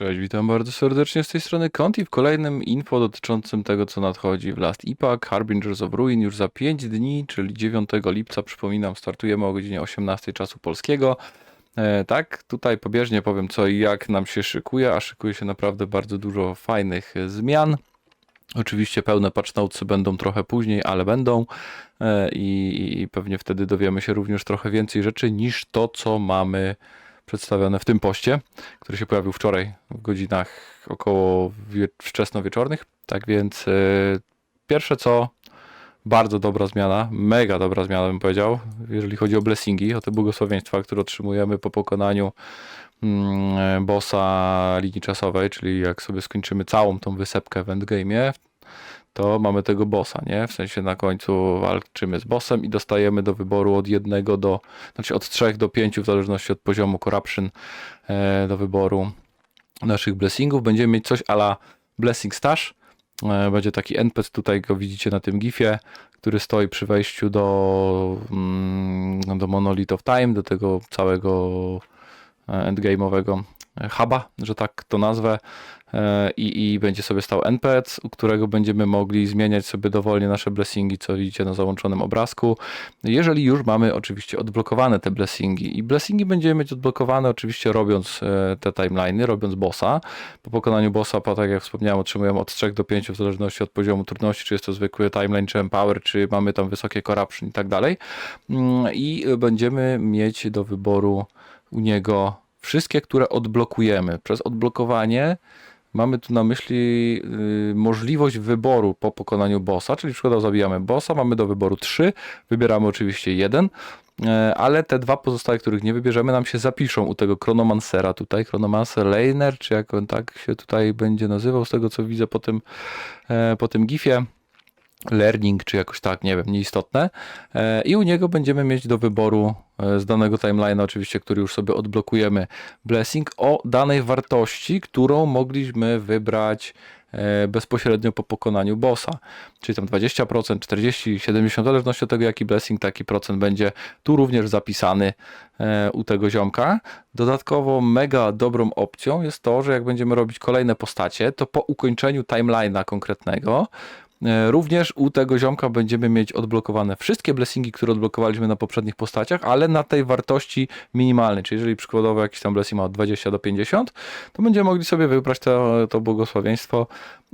Cześć, witam bardzo serdecznie z tej strony Conti w kolejnym info dotyczącym tego, co nadchodzi w Last Epoch, Harbingers of Ruin już za 5 dni, czyli 9 lipca, przypominam, startujemy o godzinie 18 czasu polskiego. E, tak, tutaj pobieżnie powiem co i jak nam się szykuje, a szykuje się naprawdę bardzo dużo fajnych zmian. Oczywiście pełne patch notesy będą trochę później, ale będą e, i, i pewnie wtedy dowiemy się również trochę więcej rzeczy niż to, co mamy przedstawione w tym poście, który się pojawił wczoraj w godzinach około wie- wczesnowieczornych. Tak więc e, pierwsze co, bardzo dobra zmiana, mega dobra zmiana bym powiedział, jeżeli chodzi o blessingi, o te błogosławieństwa, które otrzymujemy po pokonaniu mm, e, bossa linii czasowej, czyli jak sobie skończymy całą tą wysepkę w endgame'ie, to mamy tego bossa, nie? W sensie na końcu walczymy z bossem i dostajemy do wyboru od jednego do, znaczy od trzech do pięciu, w zależności od poziomu corruption e, do wyboru naszych blessingów. Będziemy mieć coś ala blessing stash. E, będzie taki NPC, tutaj go widzicie na tym gifie, który stoi przy wejściu do, mm, do Monolith of Time, do tego całego e, endgame'owego huba, że tak to nazwę e, i, i będzie sobie stał NPC, u którego będziemy mogli zmieniać sobie dowolnie nasze blessingi, co widzicie na załączonym obrazku. Jeżeli już mamy oczywiście odblokowane te blessingi i blessingi będziemy mieć odblokowane oczywiście robiąc e, te timeliny, robiąc bossa. Po pokonaniu bossa, po tak jak wspomniałem, otrzymujemy od 3 do 5 w zależności od poziomu trudności, czy jest to zwykły timeline, czy empower, czy mamy tam wysokie corruption i tak dalej. Mm, I będziemy mieć do wyboru u niego wszystkie, które odblokujemy. Przez odblokowanie mamy tu na myśli y, możliwość wyboru po pokonaniu bossa, czyli przykładowo zabijamy bossa, mamy do wyboru trzy, wybieramy oczywiście jeden, e, ale te dwa pozostałe, których nie wybierzemy, nam się zapiszą u tego Chronomancera tutaj, Chronomancer Laner, czy jak on tak się tutaj będzie nazywał, z tego co widzę po tym, e, po tym gifie learning, czy jakoś tak, nie wiem, nieistotne. E, I u niego będziemy mieć do wyboru e, z danego timeline'a, oczywiście, który już sobie odblokujemy, blessing o danej wartości, którą mogliśmy wybrać e, bezpośrednio po pokonaniu bossa. Czyli tam 20%, 40%, 70%, w zależności od tego, jaki blessing, taki procent będzie tu również zapisany u tego ziomka. Dodatkowo mega dobrą opcją jest to, że jak będziemy robić kolejne postacie, to po ukończeniu timeline'a konkretnego, Również u tego ziomka będziemy mieć odblokowane wszystkie blessingi, które odblokowaliśmy na poprzednich postaciach, ale na tej wartości minimalnej. Czyli jeżeli przykładowo jakiś tam blessing ma od 20 do 50, to będziemy mogli sobie wybrać to, to błogosławieństwo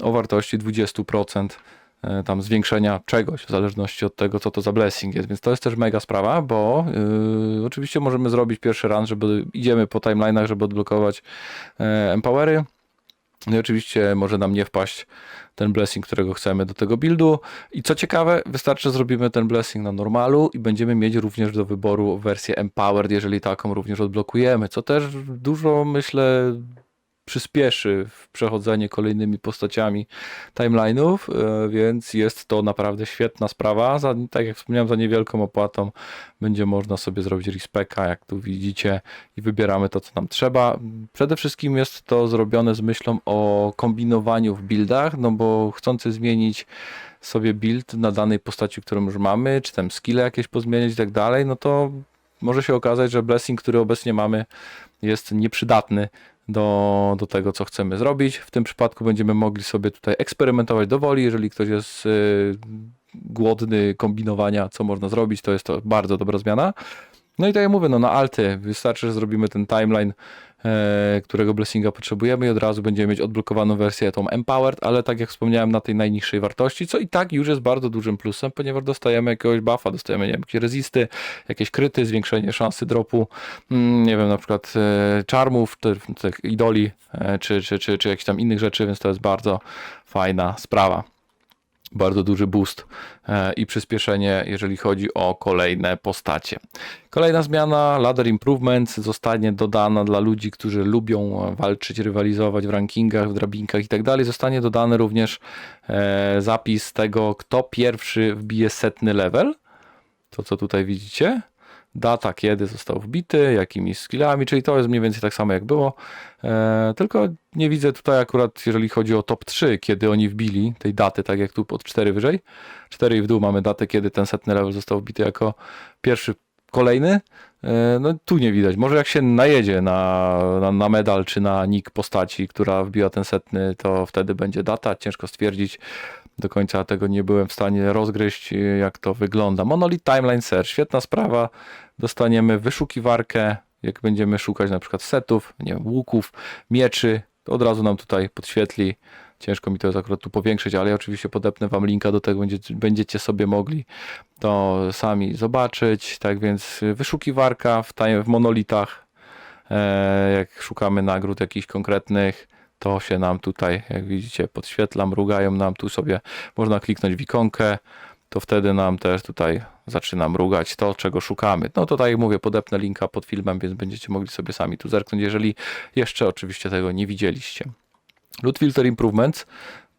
o wartości 20% e, tam zwiększenia czegoś, w zależności od tego, co to za blessing jest. Więc to jest też mega sprawa, bo yy, oczywiście możemy zrobić pierwszy run, żeby idziemy po timeline'ach, żeby odblokować e, empowery. No i oczywiście może nam nie wpaść ten blessing, którego chcemy do tego buildu. I co ciekawe, wystarczy, zrobimy ten blessing na normalu i będziemy mieć również do wyboru wersję empowered, jeżeli taką również odblokujemy, co też dużo, myślę, przyspieszy w przechodzenie kolejnymi postaciami timeline'ów, e, więc jest to naprawdę świetna sprawa. Za, tak jak wspomniałem, za niewielką opłatą będzie można sobie zrobić respeka, jak tu widzicie, i wybieramy to, co nam trzeba. Przede wszystkim jest to zrobione z myślą o kombinowaniu w buildach, no bo chcący zmienić sobie build na danej postaci, którą już mamy, czy tam skille jakieś pozmieniać i tak dalej, no to może się okazać, że blessing, który obecnie mamy, jest nieprzydatny do, do tego, co chcemy zrobić. W tym przypadku będziemy mogli sobie tutaj eksperymentować do woli. Jeżeli ktoś jest y, głodny kombinowania, co można zrobić, to jest to bardzo dobra zmiana. No i tak jak mówię, no na alty wystarczy, że zrobimy ten timeline, którego blessinga potrzebujemy i od razu będziemy mieć odblokowaną wersję tą empowered, ale tak jak wspomniałem na tej najniższej wartości, co i tak już jest bardzo dużym plusem, ponieważ dostajemy jakiegoś buffa, dostajemy nie wiem, jakieś rezisty, jakieś kryty, zwiększenie szansy dropu, mm, nie wiem, na przykład e, charmów, te, te idoli, e, czy, czy, czy, czy jakichś tam innych rzeczy, więc to jest bardzo fajna sprawa bardzo duży boost e, i przyspieszenie, jeżeli chodzi o kolejne postacie. Kolejna zmiana, Ladder Improvements, zostanie dodana dla ludzi, którzy lubią walczyć, rywalizować w rankingach, w drabinkach i tak dalej. Zostanie dodany również e, zapis tego, kto pierwszy wbije setny level. To, co tutaj widzicie data, kiedy został wbity, jakimi skillami, czyli to jest mniej więcej tak samo jak było. E, tylko nie widzę tutaj akurat, jeżeli chodzi o top 3, kiedy oni wbili tej daty, tak jak tu pod 4 wyżej. 4 i w dół mamy datę, kiedy ten setny level został wbity jako pierwszy kolejny, e, no tu nie widać. Może jak się najedzie na, na, na medal czy na nick postaci, która wbiła ten setny, to wtedy będzie data. Ciężko stwierdzić. Do końca tego nie byłem w stanie rozgryźć, jak to wygląda. Monolith Timeline Search, świetna sprawa. Dostaniemy wyszukiwarkę, jak będziemy szukać na przykład setów, nie wiem, łuków, mieczy, to od razu nam tutaj podświetli. Ciężko mi to jest akurat tu powiększyć, ale ja oczywiście podepnę Wam linka do tego, będziecie, będziecie sobie mogli to sami zobaczyć. Tak więc wyszukiwarka w, time, w monolitach, e, jak szukamy nagród jakichś konkretnych, to się nam tutaj, jak widzicie, podświetla, mrugają nam tu sobie, można kliknąć w ikonkę, to wtedy nam też tutaj zaczyna mrugać to, czego szukamy. No to jak mówię, podepnę linka pod filmem, więc będziecie mogli sobie sami tu zerknąć, jeżeli jeszcze oczywiście tego nie widzieliście. Loot Filter Improvements,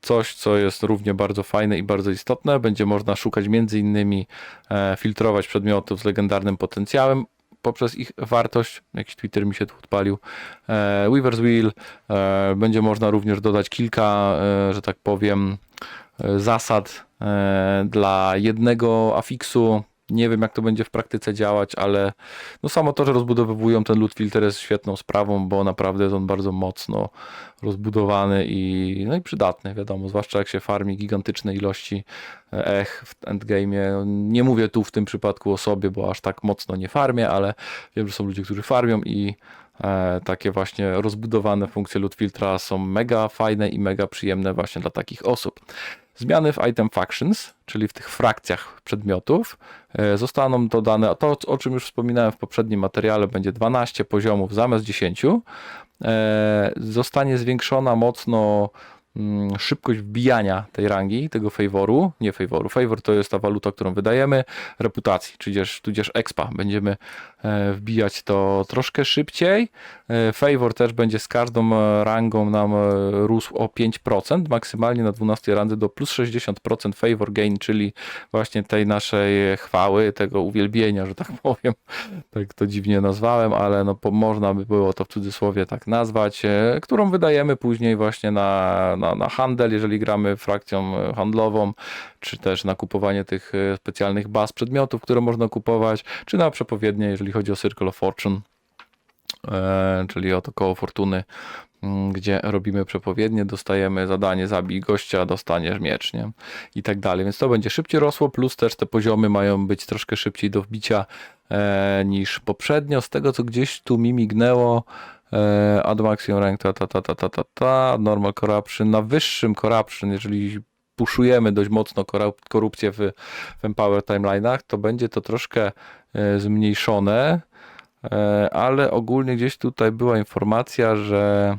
coś co jest równie bardzo fajne i bardzo istotne. Będzie można szukać między innymi e, filtrować przedmiotów z legendarnym potencjałem poprzez ich wartość. Jakiś Twitter mi się tu odpalił. E, Weaver's Wheel. E, będzie można również dodać kilka, że tak powiem, zasad e, dla jednego afiksu. Nie wiem, jak to będzie w praktyce działać, ale no samo to, że rozbudowywują ten loot filter jest świetną sprawą, bo naprawdę jest on bardzo mocno rozbudowany i, no i przydatny, wiadomo, zwłaszcza jak się farmi gigantyczne ilości ech w endgame'ie. Nie mówię tu w tym przypadku o sobie, bo aż tak mocno nie farmię, ale wiem, że są ludzie, którzy farmią i e, takie właśnie rozbudowane funkcje loot filtra są mega fajne i mega przyjemne właśnie dla takich osób. Zmiany w item factions, czyli w tych frakcjach przedmiotów, e, zostaną dodane, to o czym już wspominałem w poprzednim materiale, będzie 12 poziomów zamiast 10. E, Zostanie zwiększona mocno szybkość wbijania tej rangi, tego favoru, nie favoru, favor to jest ta waluta, którą wydajemy, reputacji, tudzież, tudzież expa. Będziemy e, wbijać to troszkę szybciej. E, Favor też będzie z każdą e, rangą nam rósł o 5%, maksymalnie na 12 randze do plus 60% favor gain, czyli właśnie tej naszej chwały, tego uwielbienia, że tak powiem. Tak to dziwnie nazwałem, ale no, można by było to w cudzysłowie tak nazwać, którą wydajemy później właśnie na, na, na handel, jeżeli gramy frakcją e, handlową, czy też na kupowanie tych e, specjalnych baz przedmiotów, które można kupować, czy na przepowiednie, jeżeli chodzi o Circle of Fortune e, czyli o to koło fortuny, gdzie robimy przepowiednie, dostajemy zadanie zabij gościa, dostaniesz miecz, nie? I tak dalej. Więc to będzie szybciej rosło, plus też te poziomy mają być troszkę szybciej do wbicia niż poprzednio. Z tego, co gdzieś tu mi mignęło, e, add maximum rank, ta, ta, ta, ta, ta, ta, ta, normal corruption, na wyższym corruption, jeżeli puszujemy dość mocno korup- korupcję w, w Empower Timeline'ach, to będzie to troszkę e, zmniejszone, e, ale ogólnie gdzieś tutaj była informacja, że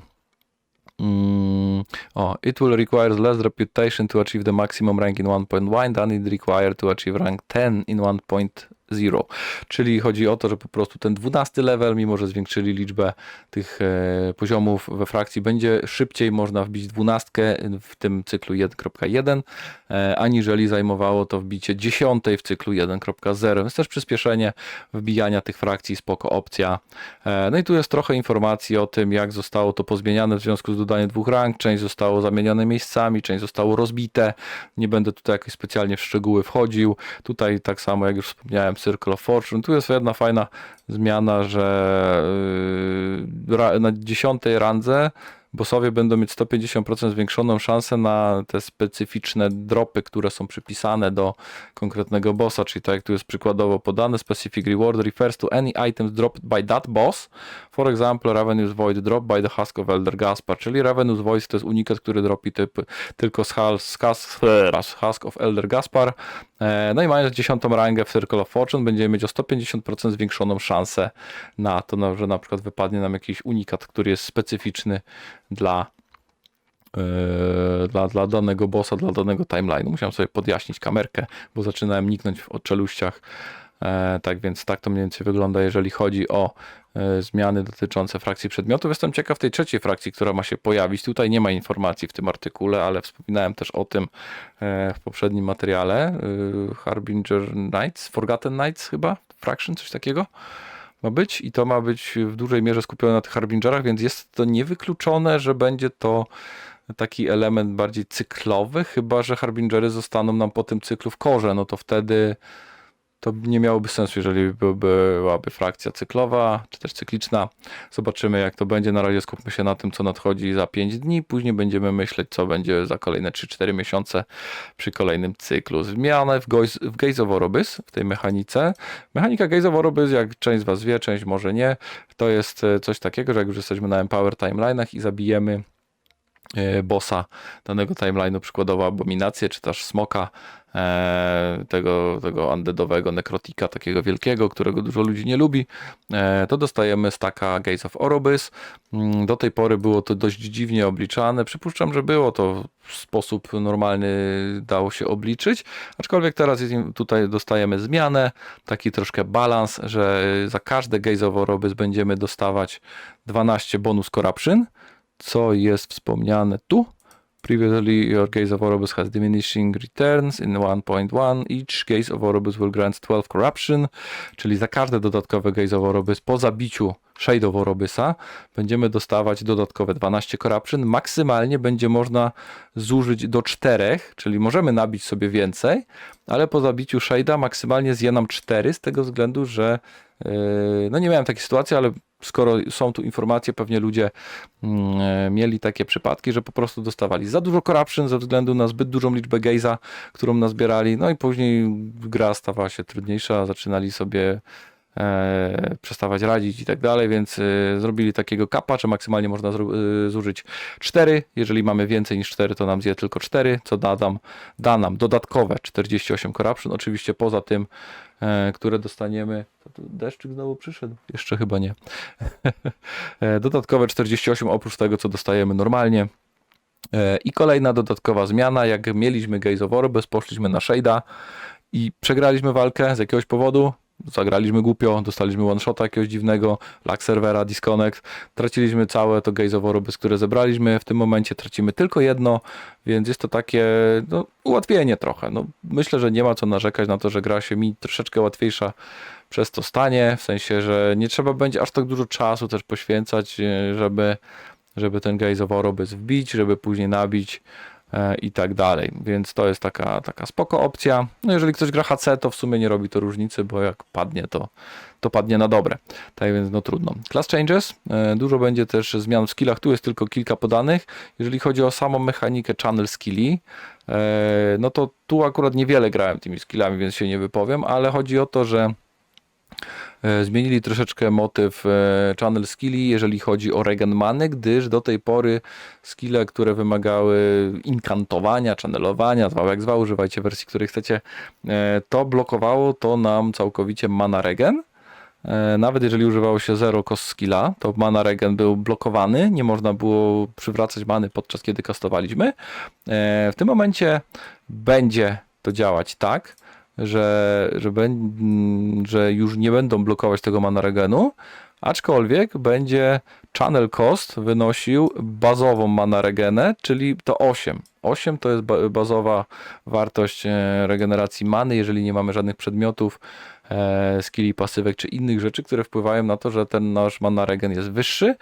mm, it will require less reputation to achieve the maximum rank in 1.1 than it require to achieve rank 10 in 1.0. Czyli chodzi o to, że po prostu ten 12 level, mimo że zwiększyli liczbę tych e, poziomów we frakcji, będzie szybciej można wbić 12 w tym cyklu 1.1, e, aniżeli zajmowało to wbicie 10 w cyklu 1.0. Jest też przyspieszenie wbijania tych frakcji, spoko opcja. E, no i tu jest trochę informacji o tym, jak zostało to pozmieniane w związku z dodaniem dwóch rank. Część zostało zamienione miejscami, część zostało rozbite. Nie będę tutaj jakoś specjalnie w szczegóły wchodził. Tutaj tak samo, jak już wspomniałem, Circle of Fortune. Tu jest jedna fajna zmiana, że yy, na dziesiątej randze bossowie będą mieć 150% zwiększoną szansę na te specyficzne dropy, które są przypisane do konkretnego bossa, czyli tak jak tu jest przykładowo podane, specific reward refers to any items dropped by that boss, for example Ravenous Void drop by the Husk of Elder Gaspar, czyli Ravenous Void to jest unikat, który dropi typ, tylko z Husk, z Husk of Elder Gaspar, E, no i mając 10 rangę w Circle of Fortune będziemy mieć o 150% zwiększoną szansę na to, że na przykład wypadnie nam jakiś unikat, który jest specyficzny dla, e, dla, dla danego bossa, dla danego timeline'u. Musiałem sobie podjaśnić kamerkę, bo zaczynałem niknąć w odczeluściach. E, tak więc tak to mniej więcej wygląda, jeżeli chodzi o e, zmiany dotyczące frakcji przedmiotów. Jestem ciekaw tej trzeciej frakcji, która ma się pojawić. Tutaj nie ma informacji w tym artykule, ale wspominałem też o tym w poprzednim materiale. Harbinger Knights, Forgotten Knights chyba, Fraction, coś takiego ma być i to ma być w dużej mierze skupione na tych Harbingerach, więc jest to niewykluczone, że będzie to taki element bardziej cyklowy, chyba że Harbingery zostaną nam po tym cyklu w korze, no to wtedy to nie miałoby sensu, jeżeli by- byłaby frakcja cyklowa, czy też cykliczna. Zobaczymy, jak to będzie. Na razie skupmy się na tym, co nadchodzi za 5 dni. Później będziemy myśleć, co będzie za kolejne 3-4 miesiące przy kolejnym cyklu. Zmianę w, Gois- w Gaze of w tej mechanice. Mechanika Gaze of jak część z Was wie, część może nie, to jest e, coś takiego, że jak już jesteśmy na Empower Timeline'ach i zabijemy e, bossa danego timeline'u, przykładowo abominację, czy też smoka, tego, tego undeadowego nekrotika, takiego wielkiego, którego dużo ludzi nie lubi, e, to dostajemy staka Gates of Orobis. Mm, Do tej pory było to dość dziwnie obliczane. Przypuszczam, że było to w sposób normalny, dało się obliczyć, aczkolwiek teraz tutaj dostajemy zmianę, taki troszkę balans, że za każde Gaze of Orobis będziemy dostawać 12 bonus corruption, co jest wspomniane tu. Previously, your gaze of Orobus has diminishing returns in 1.1. Each gaze of Orobus will grant 12 corruption, czyli za każde dodatkowe gaze of Orobus po zabiciu Shade of Orobusa będziemy dostawać dodatkowe 12 corruption. Maksymalnie będzie można zużyć do 4, czyli możemy nabić sobie więcej, ale po zabiciu Shade'a maksymalnie zje nam 4 z tego względu, że yy, no nie miałem takiej sytuacji, ale skoro są tu informacje, pewnie ludzie mm, mieli takie przypadki, że po prostu dostawali za dużo corruption ze względu na zbyt dużą liczbę gejza, którą nazbierali, no i później gra stawała się trudniejsza, zaczynali sobie e, przestawać radzić i tak dalej, więc e, zrobili takiego kapa, że maksymalnie można e, zużyć 4. Jeżeli mamy więcej niż 4, to nam zje tylko 4, co da nam, da nam dodatkowe 48 corruption. Oczywiście poza tym, które dostaniemy. Deszczyk znowu przyszedł? Jeszcze chyba nie. Dodatkowe 48 oprócz tego, co dostajemy normalnie. I kolejna dodatkowa zmiana, jak mieliśmy Gaze of poszliśmy na Shade'a i przegraliśmy walkę z jakiegoś powodu, zagraliśmy głupio, dostaliśmy one-shota jakiegoś dziwnego, lag serwera, disconnect, traciliśmy całe to Gaze of które zebraliśmy, w tym momencie tracimy tylko jedno, więc jest to takie no, ułatwienie trochę. No, myślę, że nie ma co narzekać na to, że gra się mi troszeczkę łatwiejsza przez to stanie, w sensie, że nie trzeba będzie aż tak dużo czasu też poświęcać, e, żeby, żeby ten Gaze of wbić, żeby później nabić i tak dalej. Więc to jest taka, taka spoko opcja. No jeżeli ktoś gra HC, to w sumie nie robi to różnicy, bo jak padnie, to, to padnie na dobre. Tak więc no trudno. Class changes. E, Dużo będzie też zmian w skillach. Tu jest tylko kilka podanych. Jeżeli chodzi o samą mechanikę channel skilli, e, no to tu akurat niewiele grałem tymi skillami, więc się nie wypowiem, ale chodzi o to, że E, Zmienili troszeczkę motyw e, channel skilli, jeżeli chodzi o regen many, gdyż do tej pory skille, które wymagały inkantowania, channelowania, zwał jak zwał, używajcie wersji, której chcecie, e, to blokowało to nam całkowicie mana regen. E, Nawet jeżeli używało się zero cost skilla, to mana regen był blokowany, nie można było przywracać many podczas kiedy kastowaliśmy. E, W tym momencie będzie to działać tak, że, że, że już nie będą blokować tego mana regenu, aczkolwiek będzie channel cost wynosił bazową mana regenę, czyli to 8. 8 to jest ba- bazowa wartość e, regeneracji many, jeżeli nie mamy żadnych przedmiotów, e, skilli, pasywek czy innych rzeczy, które wpływają na to, że ten nasz mana regen jest wyższy,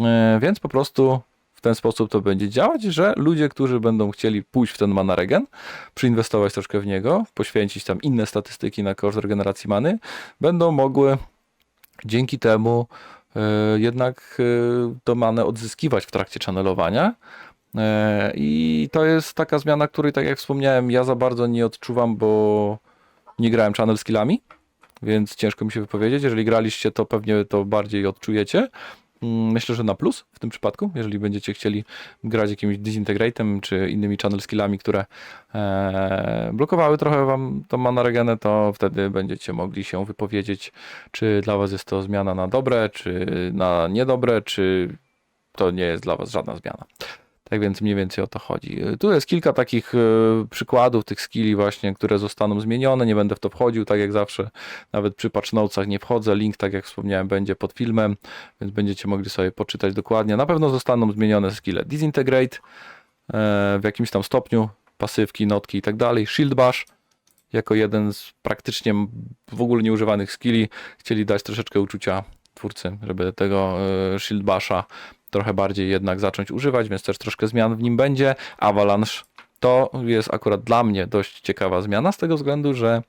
e, więc po prostu ten sposób to będzie działać, że ludzie, którzy będą chcieli pójść w ten mana regen, przyinwestować troszkę w niego, poświęcić tam inne statystyki na koszt regeneracji many, będą mogły dzięki temu e, jednak e, tą manę odzyskiwać w trakcie channelowania. E, I to jest taka zmiana, której, tak jak wspomniałem, ja za bardzo nie odczuwam, bo nie grałem channel skillami, więc ciężko mi się wypowiedzieć. Jeżeli graliście, to pewnie to bardziej odczujecie. Mm, Myślę, że na plus w tym przypadku, jeżeli będziecie chcieli grać jakimś disintegratem czy innymi channel skillami, które e, blokowały trochę wam tą mana regenę, to wtedy będziecie mogli się wypowiedzieć, czy dla was jest to zmiana na dobre, czy na niedobre, czy to nie jest dla was żadna zmiana. Tak więc mniej więcej o to chodzi. Tu jest kilka takich e, przykładów tych skilli właśnie, które zostaną zmienione. Nie będę w to wchodził, tak jak zawsze. Nawet przy patch nie wchodzę. Link, tak jak wspomniałem, będzie pod filmem, więc będziecie mogli sobie poczytać dokładnie. Na pewno zostaną zmienione skille Disintegrate e, w jakimś tam stopniu, pasywki, notki i tak dalej. Shield Bash jako jeden z praktycznie w ogóle nieużywanych skilli. Chcieli dać troszeczkę uczucia twórcy, żeby tego e, Shield Basha trochę bardziej jednak zacząć używać, więc też troszkę zmian w nim będzie. Avalanche To jest akurat dla mnie dość ciekawa zmiana, z tego względu, że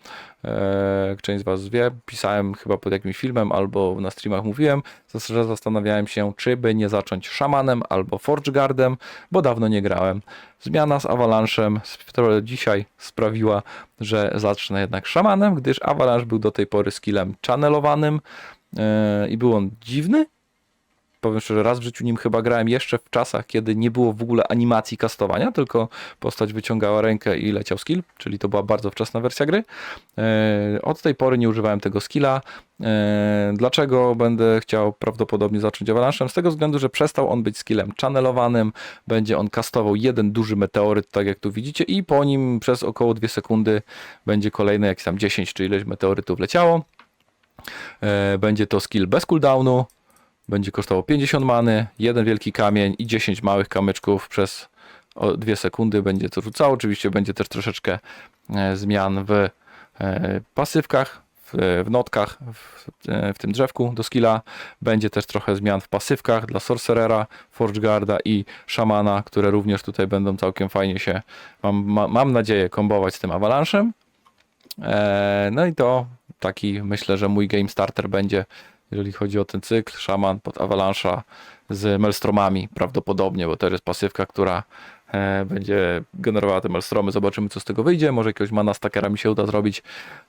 e, część z Was wie, pisałem chyba pod jakimś filmem albo na streamach mówiłem, że zastanawiałem się, czy by nie zacząć szamanem albo forgeguardem, bo dawno nie grałem. Zmiana z Avalanchem która dzisiaj sprawiła, że zacznę jednak szamanem, gdyż Avalanche był do tej pory skillem channelowanym e, i był on dziwny, powiem szczerze, raz w życiu nim chyba grałem jeszcze w czasach, kiedy nie było w ogóle animacji kastowania, tylko postać wyciągała rękę i leciał skill, czyli to była bardzo wczesna wersja gry. E, Od tej pory nie używałem tego skilla. E, Dlaczego będę chciał prawdopodobnie zacząć Avalanchem? Z tego względu, że przestał on być skillem channelowanym, będzie on kastował jeden duży meteoryt, tak jak tu widzicie, i po nim przez około 2 sekundy będzie kolejne jakieś tam 10 czy ileś meteorytów leciało. E, Będzie to skill bez cooldownu, będzie kosztował 50 many, jeden wielki kamień i 10 małych kamyczków przez 2 sekundy będzie to rzucało. Oczywiście będzie też troszeczkę e, zmian w e, pasywkach, w, notkach, w, e, w tym drzewku do skilla. Będzie też trochę zmian w pasywkach dla Sorcerera, Forgeguarda i Szamana, które również tutaj będą całkiem fajnie się, mam, ma, mam nadzieję, kombować z tym Avalanchem. E, No i to taki myślę, że mój game starter będzie, jeżeli chodzi o ten cykl, szaman pod Avalanche'a z Melstromami prawdopodobnie, bo to jest pasywka, która e, będzie generowała te Melstromy. Zobaczymy, co z tego wyjdzie. Może jakiegoś mana stackera mi się uda zrobić,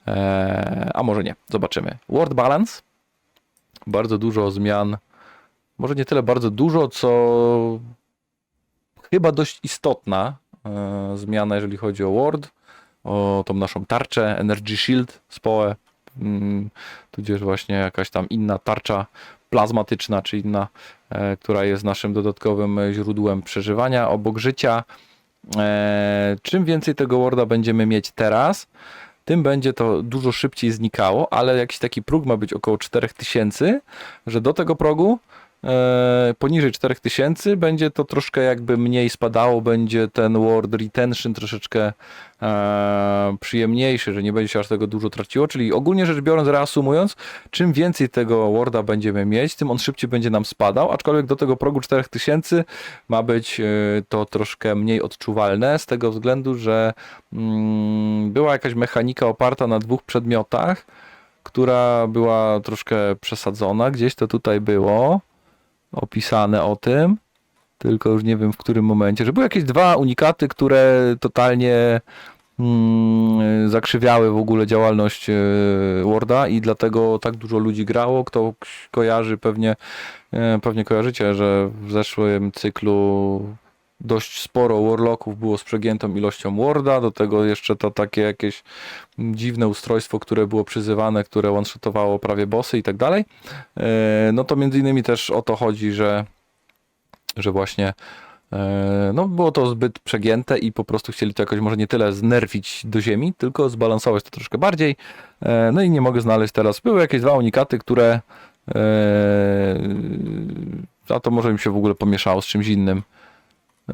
e, a może nie. Zobaczymy. Word Balance. Bardzo dużo zmian. Może nie tyle bardzo dużo, co chyba dość istotna e, zmiana, jeżeli chodzi o Word o tą naszą tarczę Energy Shield z PoE, tudzież właśnie jakaś tam inna tarcza plazmatyczna, czy inna, e, która jest naszym dodatkowym źródłem przeżywania obok życia. E, czym więcej tego Worda będziemy mieć teraz, tym będzie to dużo szybciej znikało, ale jakiś taki próg ma być około 4000, że do tego progu poniżej 4000 będzie to troszkę jakby mniej spadało, będzie ten word retention troszeczkę e, przyjemniejszy, że nie będzie się aż tego dużo traciło, czyli ogólnie rzecz biorąc, reasumując, czym więcej tego worda będziemy mieć, tym on szybciej będzie nam spadał, aczkolwiek do tego progu 4000 ma być e, to troszkę mniej odczuwalne, z tego względu, że mm, była jakaś mechanika oparta na dwóch przedmiotach, która była troszkę przesadzona, gdzieś to tutaj było opisane o tym, tylko już nie wiem w którym momencie, że były jakieś dwa unikaty, które totalnie mm, zakrzywiały w ogóle działalność e, Worda i dlatego tak dużo ludzi grało. Kto kojarzy, pewnie, e, pewnie kojarzycie, że w zeszłym cyklu dość sporo Warlocków było z przegiętą ilością Worda, do tego jeszcze to takie jakieś dziwne ustrojstwo, które było przyzywane, które one-shotowało prawie bossy i tak dalej. E, No to między innymi też o to chodzi, że, że właśnie e, no było to zbyt przegięte i po prostu chcieli to jakoś może nie tyle znerwić do ziemi, tylko zbalansować to troszkę bardziej. E, No i nie mogę znaleźć teraz. Były jakieś dwa unikaty, które a to może im się w ogóle pomieszało z czymś innym.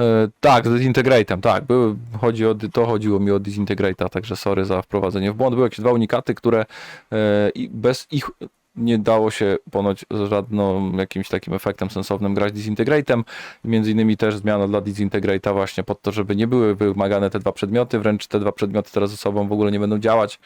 E, tak, z Disintegratem, tak. Były, chodzi o, to chodziło mi o Disintegrata, także sorry za wprowadzenie w błąd. Były jakieś dwa unikaty, które e, bez ich nie dało się ponoć z żadnym jakimś takim efektem sensownym grać Disintegratem. Między innymi też zmiana dla Disintegrata właśnie pod to, żeby nie były wymagane te dwa przedmioty, wręcz te dwa przedmioty teraz ze sobą w ogóle nie będą działać,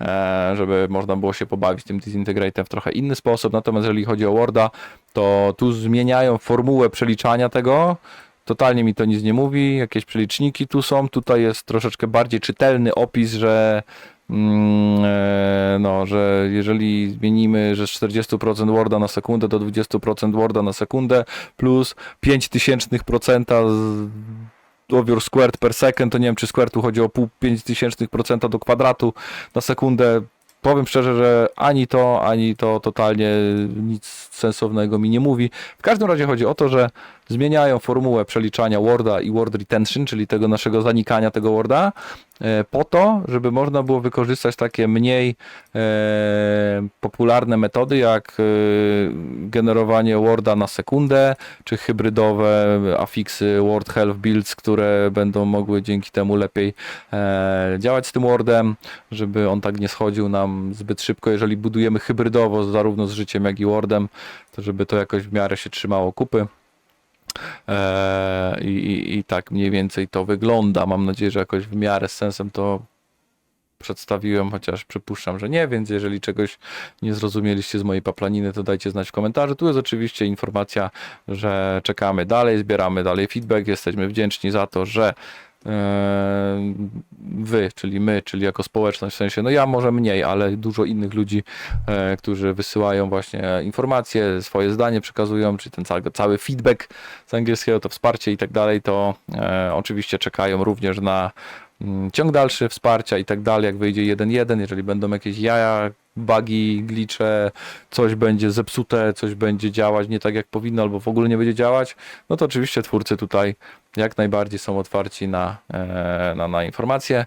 e, żeby można było się pobawić tym Disintegratem w trochę inny sposób. Natomiast jeżeli chodzi o Worda, to tu zmieniają formułę przeliczania tego, Totalnie mi to nic nie mówi. Jakieś przeliczniki tu są. Tutaj jest troszeczkę bardziej czytelny opis, że mm, e, no, że jeżeli zmienimy, że z 40% Worda na sekundę do 20% Worda na sekundę plus 0,005% z your squared per second, to nie wiem czy square tu chodzi o pół 0,005% do kwadratu na sekundę. Powiem szczerze, że ani to, ani to totalnie nic sensownego mi nie mówi. W każdym razie chodzi o to, że zmieniają formułę przeliczania Worda i Word Retention, czyli tego naszego zanikania tego Worda, e, po to, żeby można było wykorzystać takie mniej e, popularne metody, jak e, generowanie Worda na sekundę, czy hybrydowe afiksy Word Health Builds, które będą mogły dzięki temu lepiej działać z tym Wordem, żeby on tak nie schodził nam zbyt szybko, jeżeli budujemy hybrydowo zarówno z życiem, jak i Wordem, to żeby to jakoś w miarę się trzymało kupy. Eee, i, i, I tak mniej więcej to wygląda. Mam nadzieję, że jakoś w miarę z sensem to przedstawiłem, chociaż przypuszczam, że nie, więc jeżeli czegoś nie zrozumieliście z mojej paplaniny, to dajcie znać w komentarzu. Tu jest oczywiście informacja, że czekamy dalej, zbieramy dalej feedback, jesteśmy wdzięczni za to, że e, wy, czyli my, czyli jako społeczność, w sensie, no ja może mniej, ale dużo innych ludzi, e, którzy wysyłają właśnie informacje, swoje zdanie przekazują, czyli ten cały, feedback z angielskiego, to wsparcie i tak dalej, to e, oczywiście czekają również na mm, ciąg dalszy wsparcia i tak dalej, jak wyjdzie 1.1, jeżeli będą jakieś jaja, bugi, glitche, coś będzie zepsute, coś będzie działać nie tak jak powinno, albo w ogóle nie będzie działać, no to oczywiście twórcy tutaj jak najbardziej są otwarci na, e, na, na informacje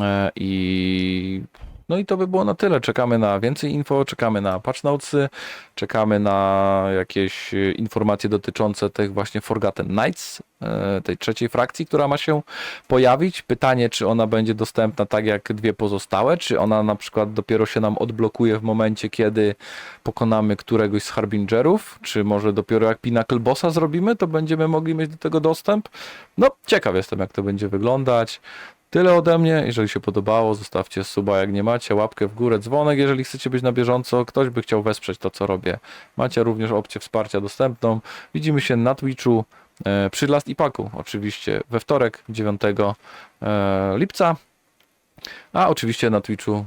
E, i no i to by było na tyle. Czekamy na więcej info, czekamy na patch notesy, czekamy na jakieś e, informacje dotyczące tych właśnie Forgotten Knights, e, tej trzeciej frakcji, która ma się pojawić. Pytanie, czy ona będzie dostępna tak jak dwie pozostałe, czy ona na przykład dopiero się nam odblokuje w momencie, kiedy pokonamy któregoś z Harbingerów, czy może dopiero jak Pinnacle Bossa zrobimy, to będziemy mogli mieć do tego dostęp. No, ciekaw jestem, jak to będzie wyglądać. Tyle ode mnie. Jeżeli się podobało, zostawcie suba, jak nie macie, łapkę w górę, dzwonek, jeżeli chcecie być na bieżąco. Ktoś by chciał wesprzeć to, co robię. Macie również opcję wsparcia dostępną. Widzimy się na Twitchu e, przy Last Ipaku, oczywiście we wtorek, 9 e, lipca. A oczywiście na Twitchu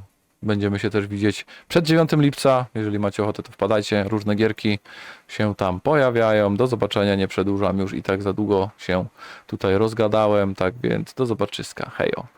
będziemy się też widzieć przed 9 lipca. Jeżeli macie ochotę, to wpadajcie. Różne gierki się tam pojawiają. Do zobaczenia, nie przedłużam już i tak za długo się tutaj rozgadałem. Tak więc do zobaczyska. Hejo.